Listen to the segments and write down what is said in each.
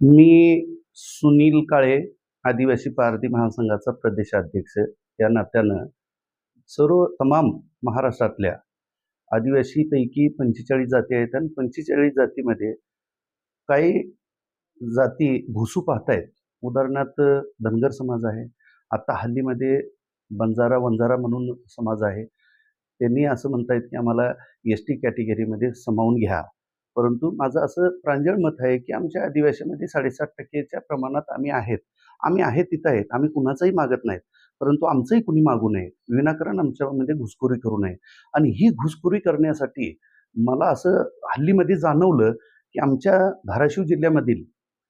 मी सुनील काळे आदिवासी पारधी महासंघाचा प्रदेशाध्यक्ष. या नात्यानं सर्व तमाम महाराष्ट्रातल्या आदिवासीपैकी पंचेचाळीस जाती आहेत आणि पंचेचाळीस जातीमध्ये काही जाती घुसू पाहत आहेत उदाहरणार्थ धनगर समाज आहे. आता हल्लीमध्ये बंजारा वंजारा म्हणून समाज आहे. त्यांनी असं म्हणतायत की आम्हाला एस टी कॅटेगरीमध्ये सामावून घ्या. परंतु माझं असं प्रांजळ मत आहे की आमच्या आदिवासीमध्ये साडेसात टक्केच्या प्रमाणात आम्ही आहेत. आम्ही आहेत तिथं आहेत. आम्ही कुणाचंही मागत नाहीत. परंतु आमचंही कुणी मागू नये. विनाकारण आमच्यामध्ये घुसखोरी करू नये. आणि ही घुसखोरी करण्यासाठी मला असं हल्लीमध्ये जाणवलं की आमच्या धाराशिव जिल्ह्यामधील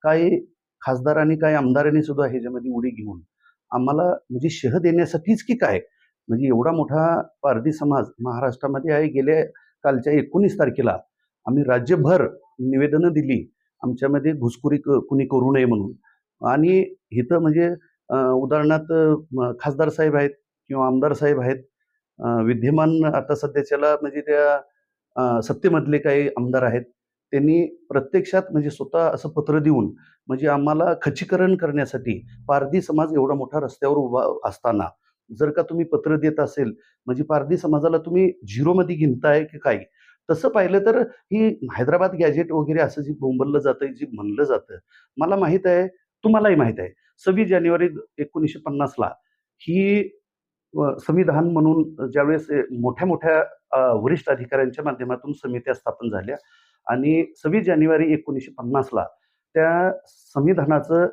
काही खासदारांनी काही आमदारांनी सुद्धा ह्याच्यामध्ये उडी घेऊन आम्हाला म्हणजे शह देण्यासाठीच की काय? म्हणजे एवढा मोठा पारधी समाज महाराष्ट्रामध्ये आहे. गेल्या कालच्या एकोणीस तारखेला आम्ही राज्यभर निवेदनं दिली. आमच्यामध्ये घुसखोरी क कुणी करू नये म्हणून. आणि इथं म्हणजे उदाहरणार्थ खासदार साहेब आहेत किंवा आमदार साहेब आहेत विद्यमान आता सध्याच्याला म्हणजे त्या सत्तेमधले काही आमदार आहेत त्यांनी प्रत्यक्षात म्हणजे स्वतः असं पत्र देऊन म्हणजे आम्हाला खचीकरण करण्यासाठी पारधी समाज एवढा मोठा रस्त्यावर उभा असताना जर का तुम्ही पत्र देत असेल म्हणजे पारधी समाजाला तुम्ही झिरोमध्ये गिनताय की काय? तसं पाहिलं तर ही हैदराबाद गॅजेट वगैरे असं जी बोंबललं जातं जे म्हणलं जातं मला माहीत आहे तुम्हालाही माहीत आहे सव्वीस जानेवारी एकोणीसशे पन्नासला ही संविधान म्हणून ज्यावेळेस मोठ्या मोठ्या वरिष्ठ अधिकाऱ्यांच्या माध्यमातून समित्या स्थापन झाल्या आणि सव्वीस जानेवारी एकोणीसशे पन्नासला त्या संविधानाचं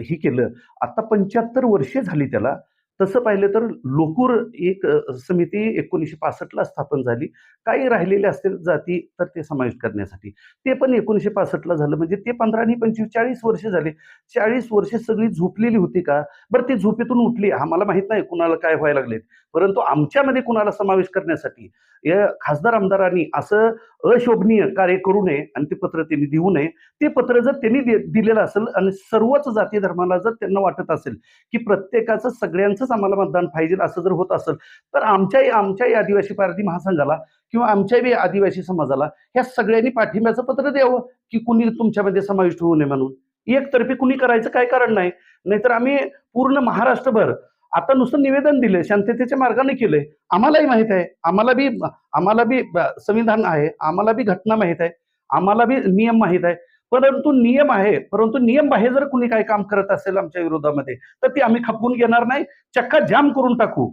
ही केलं. आता पंच्याहत्तर वर्षे झाली त्याला. तसं पाहिलं तर लोकूर एक समिती एकोणीसशे पासष्टला स्थापन झाली. काही राहिलेले असतील जाती तर ते समाविष्ट करण्यासाठी. ते पण एकोणीसशे पासष्टला झालं. म्हणजे ते पंधरा आणि पंचवीस चाळीस वर्ष झाले. चाळीस वर्षे सगळी झोपलेली होती का? बरं ती झोपेतून उठली. आम्हाला माहीत नाही कुणाला काय व्हायला लागले परंतु आमच्यामध्ये कुणाला समावेश करण्यासाठी या खासदार आमदारांनी असं अशोभनीय कार्य करू नये आणि ते पत्र त्यांनी देऊ नये ते पत्र जर त्यांनी दिलेलं असेल आणि सर्वच जाती धर्माला जर त्यांना वाटत असेल की प्रत्येकाचं सगळ्यांचं सगळ्यांचंच आम्हाला मतदान पाहिजे असं जर होत असेल तर आमच्याही आमच्याही आदिवासी पारधी महासंघाला किंवा आमच्याही आदिवासी समाजाला ह्या सगळ्यांनी पाठिंब्याचं पत्र द्यावं की कुणी तुमच्यामध्ये समाविष्ट होऊ नये म्हणून. एकतर्फी कुणी करायचं काय कारण नाही. नाहीतर आम्ही पूर्ण महाराष्ट्रभर आता नुसतं निवेदन दिले शांततेच्या मार्गाने केलंय. आम्हालाही माहीत आहे. आम्हाला बी आम्हाला बी संविधान आहे. आम्हाला बी घटना माहीत आहे. आम्हाला बी नियम माहीत आहे. परंतु नियम आहे परंतु नियम बाहेर जर कुणी काही काम करत असेल आमच्या विरोधामध्ये तर ते आम्ही खपवून घेणार नाही. चक्का जाम करून टाकू.